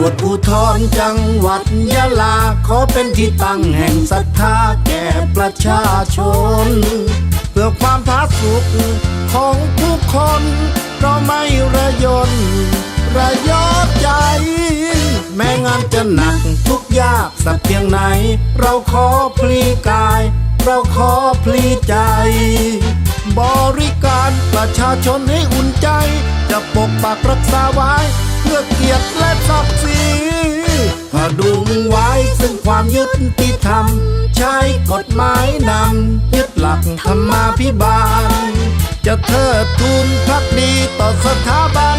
ำรวจภูธรจังหวัดยะลา ขอเป็นที่ตั้งแห่งศรัทธาแก่ประชาชน เพื่อความผาสุกของผู้คนเราไม่ระยนระยอใจ แม้งานจะหนักทุกยากสักเพียงไหน เราขอพลีกาย เราขอพลีใจ บริการประชาชนให้อุ่นใจ จะปกปักรักษาไว้ พื่อเกียรติและศักดิ์ศรีพดุงไว้ซึ่งความยุติธรรม ใช้กฎหมายนำยึดหลักธรรมาภิบาล จะเทิดทูนพักดีต่อสถาบัน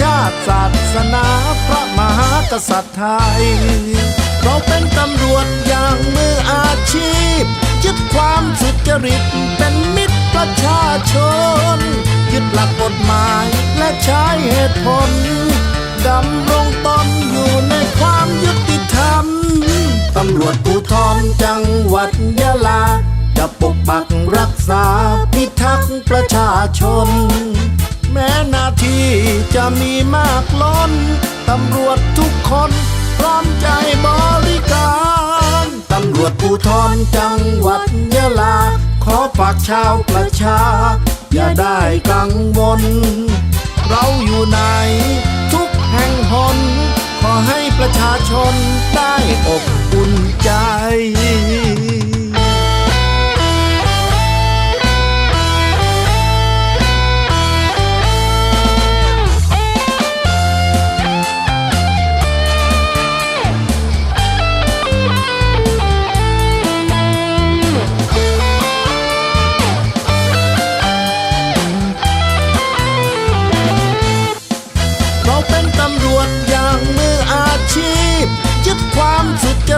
ชาติศาสนาพระมหากษัตริย์ไทย เราเป็นตำรวจอย่างมืออาชีพยึดความสุจริตเป็นมิตรประชาชนยึดหลักกฎหมายและใช้เหตุผล ดำรงตนอยู่ในความยุติธรรม ตำรวจภูธรจังหวัดยะลา จะปกปักรักษาพิทักษ์ประชาชน แม้หน้าที่จะมีมากล้น ตำรวจทุกคนพร้อมใจบริการ ตำรวจภูธรจังหวัดยะลา ขอฝากชาวประชา อย่าได้กังวล เราอยู่ใน ชาชน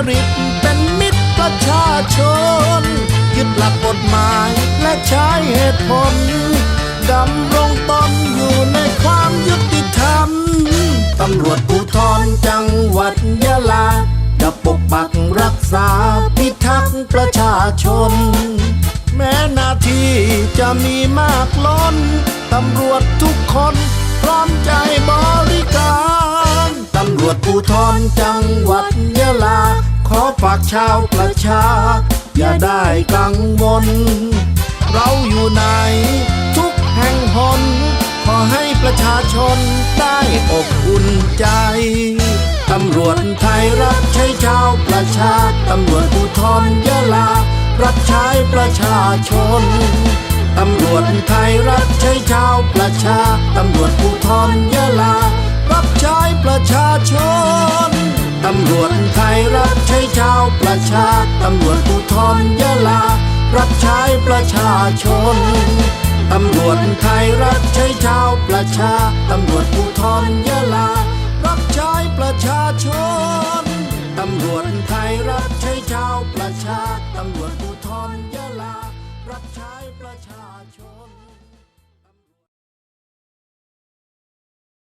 ริตเป็นมิตรประชาชน ยึดหลักกฎหมายและใช้เหตุผลดำรงตนอยู่ในความยุติธรรม ตำรวจภูธรจังหวัดยะลาจะปกปักรักษาพิทักษ์ประชาชน แม้นาทีจะมีมากล้น ตำรวจทุกคนพร้อมใจบริการ ตำรวจภูธรจังหวัดยะลา ฝากชาวประชา อย่าได้กังวล เราอยู่ในทุกแห่งหน ขอให้ประชาชนได้อบอุ่นใจ ตำรวจไทยรับใช้ชาวประชา ตำรวจภูธรยะลา รับใช้ประชาชน ตำรวจไทยรับใช้ชาวประชา ตำรวจภูธรยะลา รับใช้ประชาชน ชาติตำรวจภูธรยะลา รับใช้ประชาชน ตำรวจไทยรับใช้ชาวประชา ตำรวจภูธรยะลา รับใช้ประชาชน ตำรวจไทยรับใช้ชาวประชา ตำรวจภูธรยะลา รับใช้ประชาชน